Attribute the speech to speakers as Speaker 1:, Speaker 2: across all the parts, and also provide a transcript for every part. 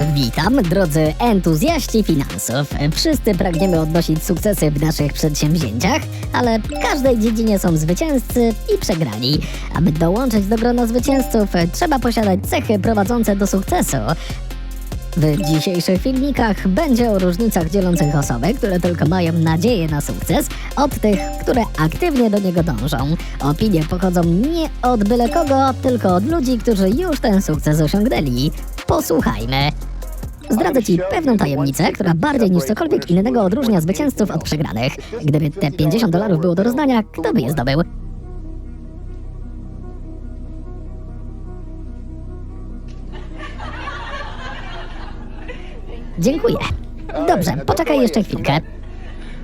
Speaker 1: Witam, drodzy entuzjaści finansów. Wszyscy pragniemy odnosić sukcesy w naszych przedsięwzięciach, ale w każdej dziedzinie są zwycięzcy i przegrani. Aby dołączyć do grona zwycięzców, trzeba posiadać cechy prowadzące do sukcesu. W dzisiejszych filmikach będzie o różnicach dzielących osoby, które tylko mają nadzieję na sukces, od tych, które aktywnie do niego dążą. Opinie pochodzą nie od byle kogo, tylko od ludzi, którzy już ten sukces osiągnęli. Posłuchajmy. Zdradzę Ci pewną tajemnicę, która bardziej niż cokolwiek innego odróżnia zwycięzców od przegranych. Gdyby te 50 dolarów było do rozdania, kto by je zdobył? Dziękuję. Dobrze, poczekaj jeszcze chwilkę.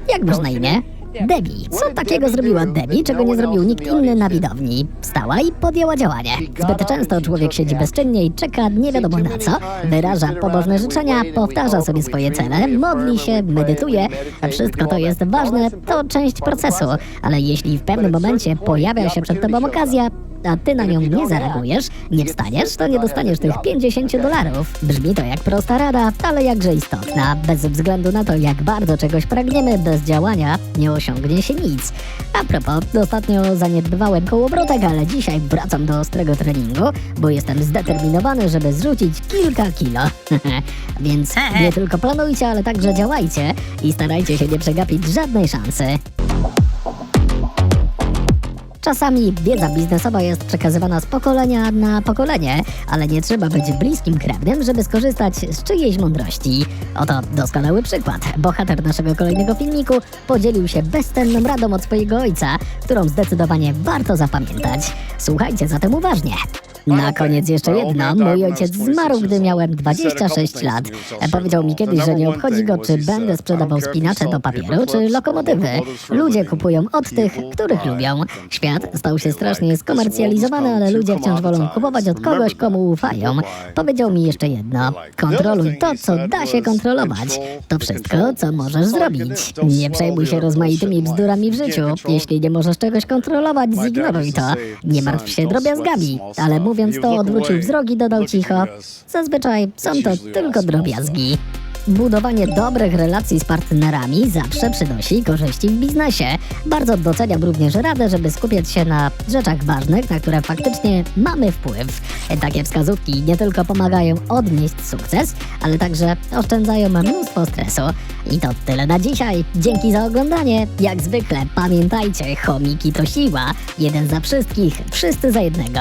Speaker 1: Jak masz na imię? Debbie. Co takiego zrobiła Debbie, czego nie zrobił nikt inny na widowni? Wstała i podjęła działanie. Zbyt często człowiek siedzi bezczynnie i czeka nie wiadomo na co, wyraża pobożne życzenia, powtarza sobie swoje cele, modli się, medytuje. Wszystko to jest ważne, to część procesu, ale jeśli w pewnym momencie pojawia się przed tobą okazja, a ty na nią nie zareagujesz, nie wstaniesz, to nie dostaniesz tych 50 dolarów. Brzmi to jak prosta rada, ale jakże istotna. Bez względu na to, jak bardzo czegoś pragniemy, bez działania nie osiągnie się nic. A propos, ostatnio zaniedbywałem kołowrotek, ale dzisiaj wracam do ostrego treningu, bo jestem zdeterminowany, żeby zrzucić kilka kilo. Więc nie tylko planujcie, ale także działajcie i starajcie się nie przegapić żadnej szansy. Czasami wiedza biznesowa jest przekazywana z pokolenia na pokolenie, ale nie trzeba być bliskim krewnym, żeby skorzystać z czyjejś mądrości. Oto doskonały przykład. Bohater naszego kolejnego filmiku podzielił się bezcenną radą od swojego ojca, którą zdecydowanie warto zapamiętać. Słuchajcie zatem uważnie. Na koniec jeszcze jedno. Mój ojciec zmarł, gdy miałem 26 lat. Powiedział mi kiedyś, że nie obchodzi go, czy będę sprzedawał spinacze do papieru, czy lokomotywy. Ludzie kupują od tych, których lubią. Świat stał się strasznie skomercjalizowany, ale ludzie wciąż wolą kupować od kogoś, komu ufają. Powiedział mi jeszcze jedno. Kontroluj to, co da się kontrolować. To wszystko, co możesz zrobić. Nie przejmuj się rozmaitymi bzdurami w życiu. Jeśli nie możesz czegoś kontrolować, zignoruj to. Nie martw się drobiazgami. Ale mówiąc to, odwrócił wzrok i dodał cicho. Zazwyczaj są to tylko drobiazgi. Budowanie dobrych relacji z partnerami zawsze przynosi korzyści w biznesie. Bardzo doceniam również radę, żeby skupiać się na rzeczach ważnych, na które faktycznie mamy wpływ. Takie wskazówki nie tylko pomagają odnieść sukces, ale także oszczędzają mnóstwo stresu. I to tyle na dzisiaj. Dzięki za oglądanie. Jak zwykle pamiętajcie, chomiki to siła. Jeden za wszystkich, wszyscy za jednego.